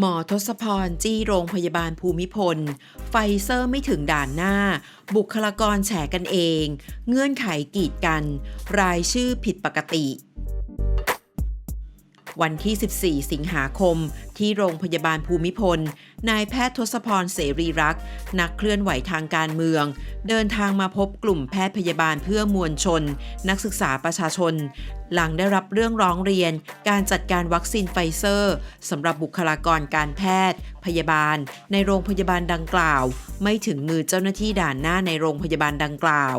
หมอทศพร จี้โรงพยาบาลภูมิพล ไฟเซอร์ไม่ถึงด่านหน้า บุคลากรแฉกันเอง เงื่อนไขกีดกัน รายชื่อผิดปกติ วันที่ 14 สิงหาคม ที่โรงพยาบาลภูมิพล นายแพทย์ทศพรเสรีรักษ์นักเคลื่อนไหวทางการเมือง เดินทางมาพบกลุ่มแพทย์พยาบาลเพื่อมวลชน นักศึกษาประชาชน หลังได้รับเรื่องร้องเรียน การจัดการวัคซีนไฟเซอร์สำหรับบุคลากรการแพทย์ พยาบาล ในโรงพยาบาลดังกล่าว ไม่ถึงมือเจ้าหน้าที่ด่านหน้าในโรงพยาบาลดังกล่าว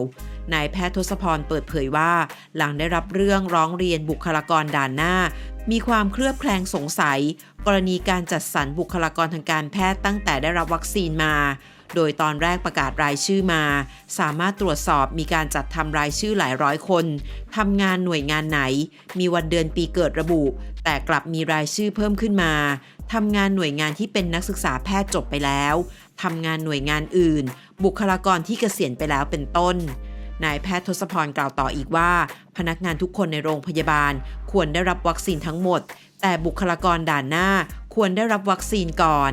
นายแพทย์ทศพรเปิดเผยว่า หลังได้รับเรื่องร้องเรียนบุคลากรด่านหน้า มีความเคลือบแคลงสงสัย กรณีการจัดสรรบุคลากรทางการแพทย์ตั้งแต่ได้รับวัคซีนมา โดยตอนแรกประกาศรายชื่อมา สามารถตรวจสอบมีการจัดทำรายชื่อหลายร้อยคนทำงานหน่วยงานไหน มีวันเดือนปีเกิดระบุ แต่กลับมีรายชื่อเพิ่มขึ้นมาทำงานหน่วยงานที่เป็นนักศึกษาแพทย์จบไปแล้วทำงานหน่วยงานอื่น บุคลากรที่เกษียณไปแล้วเป็นต้น นายแพทย์ทศพรกล่าวต่ออีกว่า พนักงานทุกคนในโรงพยาบาล ควรได้รับวัคซีนทั้งหมด แต่บุคลากรด่านหน้าควรได้รับวัคซีนก่อน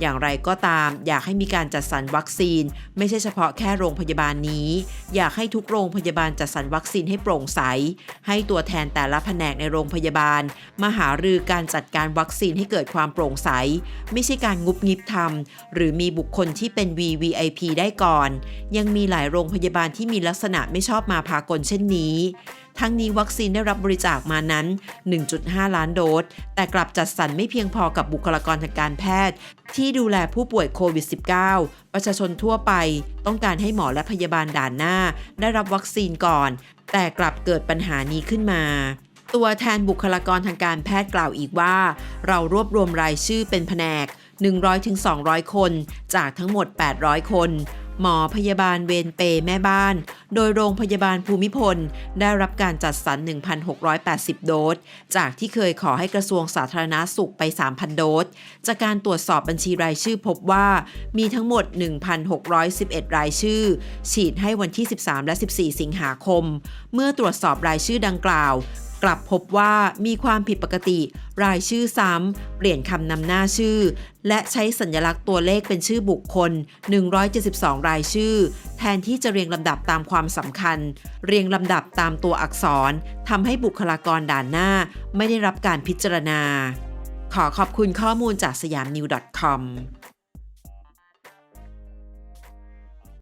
อย่างไรก็ตาม อยากให้มีการจัดสรรวัคซีน ไม่ใช่เฉพาะแค่โรงพยาบาลนี้ อยากให้ทุกโรงพยาบาลจัดสรรวัคซีนให้โปร่งใส ให้ตัวแทนแต่ละแผนกในโรงพยาบาล มาหารือการจัดการวัคซีนให้เกิดความโปร่งใส ไม่ใช่การงุบงิบทำหรือมีบุคคลที่เป็น VVIP ได้ก่อน ยังมีหลายโรงพยาบาลที่มีลักษณะไม่ชอบมาพากลเช่นนี้ ทั้งนี้วัคซีนได้รับบริจาคมานั้น 1.5 ล้านโดส แต่กลับจัดสรรไม่เพียงพอกับบุคลากรทางการแพทย์ ที่ดูแลผู้ป่วยโควิด -19 ประชาชนทั่วไป ต้องการให้หมอและพยาบาลด่านหน้า ได้รับวัคซีนก่อน แต่กลับเกิดปัญหานี้ขึ้นมาตัวแทนบุคลากรทางการแพทย์กล่าวอีกว่า เรารวบรวมรายชื่อเป็นแผนก 100-200 คน จากทั้งหมด 800 คน หมอพยาบาลเวรเปย์แม่บ้าน โดยโรงพยาบาลภูมิพล ได้รับการจัดสรร 1,680 โดส จากที่เคยขอให้กระทรวงสาธารณาสุขไป 3,000 โดส จากการตรวจสอบบัญชีรายชื่อพบว่ามีทั้งหมด 1,611 รายชื่อ ฉีดให้วันที่ 13 และ 14 สิงหาคม เมื่อตรวจสอบรายชื่อดังกล่าว กลับพบว่ามีความผิดปกติ รายชื่อซ้ำ เปลี่ยนคำนำหน้าชื่อ และใช้สัญลักษณ์ตัวเลขเป็นชื่อบุคคล 172 รายชื่อ แทนที่จะเรียงลำดับตามความสำคัญ เรียงลำดับตามตัวอักษรทำให้บุคลากรด่านหน้า ไม่ได้รับการพิจารณา ขอขอบคุณข้อมูลจากสยามนิว .com